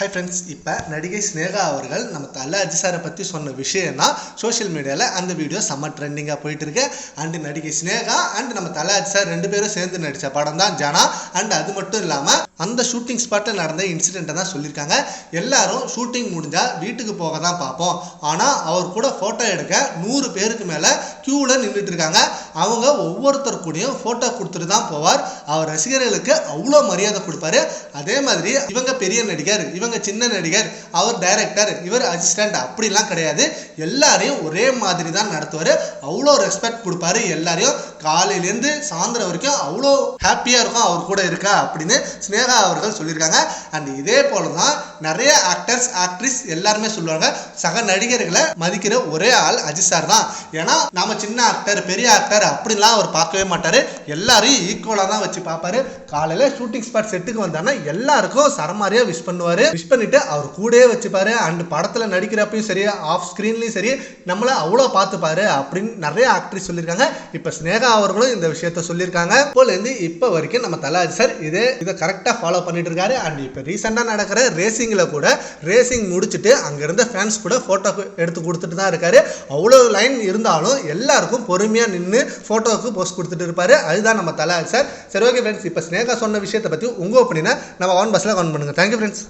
Hi friends இப்போ நடிகை ஸ்னேகா அவர்கள் நம்ம தலை அஜி சாரை பற்றி சொன்ன விஷயம்னா சோஷியல் மீடியாவில் அந்த வீடியோ செம்ம ட்ரெண்டிங்காக போயிட்டு இருக்கு அண்ட் நடிகை ஸ்னேகா அண்ட் நம்ம தலை அஜி சார் ரெண்டு பேரும் சேர்ந்து நடித்த படம் தான் ஜனா. அண்ட் அது மட்டும் இல்லாமல் அந்த ஷூட்டிங் ஸ்பாட்டில் நடந்த இன்சிடெண்ட்டை தான் சொல்லியிருக்காங்க. எல்லாரும் ஷூட்டிங் முடிஞ்சால் வீட்டுக்கு போக தான் பார்ப்போம். ஆனால் அவர் கூட ஃபோட்டோ எடுக்க நூறு பேருக்கு மேலே க்யூவில் நின்றுட்டு இருக்காங்க. அவங்க ஒவ்வொருத்தர் கூடயும் ஃபோட்டோ கொடுத்துட்டு தான் போவார். அவர் ரசிகர்களுக்கு அவ்வளோ மரியாதை கொடுப்பாரு. அதே மாதிரி இவங்க பெரிய நடிகர் இவங்க சின்ன நடிகர் அவர் டைரக்டர் இவர் அசிஸ்டன்ட் அப்படிலாம் கிடையாது. எல்லாரையும் ஒரே மாதிரி தான் நடத்துவார். அவ்வளோ ரெஸ்பெக்ட் கொடுப்பாரு எல்லாரையும். காலையிலேருந்து சாயந்தரம் வரைக்கும் அவ்வளோ ஹாப்பியாக இருக்கும் அவர் கூட இருக்கா அப்படின்னு ஸ்னேகா அவர்கள் சொல்லியிருக்காங்க. அண்ட் இதே போல தான் நிறைய ஆக்டர்ஸ் ஆக்ட்ரிஸ் எல்லாருமே சொல்லுவாங்க. சக நடிகர்களை மதிக்கிற ஒரே ஆள் அஜித் சார் தான். ஏன்னா நம்ம சின்ன ஆக்டர் பெரிய ஆக்டர் அப்படிலாம் அவர் பார்க்கவே மாட்டார். எல்லாரையும் ஈக்குவலாக தான் வச்சு பார்ப்பாரு. காலையில் ஷூட்டிங் ஸ்பாட் செட்டுக்கு வந்தாங்கன்னா எல்லாருக்கும் சரமாரியா விஷ் பண்ணுவார். விஷ் பண்ணிட்டு அவர் கூடயே வச்சுப்பாரு. அண்ட் படத்தில் நடிக்கிறப்பையும் சரி ஆஃப் ஸ்க்ரீன்லையும் சரி நம்மள அவ்வளோ பார்த்துப்பாரு அப்படின்னு நிறைய ஆக்ட்ரிஸ் சொல்லியிருக்காங்க. இப்போ ஸ்னேகா அவர்களும் இந்த விஷயத்த சொல்லியிருக்காங்க. இப்போலேருந்து இப்போ வரைக்கும் நம்ம தலாஜி சார் இதே இதை கரெக்டாக ஃபாலோ பண்ணிட்டு இருக்காரு அண்ட் இப்போ ரீசெண்டாக நடக்கிற ரேசிங்கில் கூட ரேசிங் முடிச்சுட்டு அங்கே இருந்த ஃபேன்ஸ் கூட ஃபோட்டோ எடுத்து கொடுத்துட்டு தான் இருக்காரு. அவ்வளோ லைன் இருந்தாலும் எல்லாருக்கும் பொறுமையாக நின்று ஃபோட்டோவுக்கு போஸ்ட் கொடுத்துட்டு இருப்பாரு. அதுதான் நம்ம தலாஜி சார் சரி ஓகே ஃப்ரெண்ட்ஸ் இப்போ ஸ்னேகா சொன்ன விஷயத்தை பற்றி உங்கள் ஒப்பீனியனை நம்ம ஒன் பஸ்ஸில் கவுண்ட் பண்ணுங்கள் தேங்க்யூ ஃப்ரெண்ட்ஸ்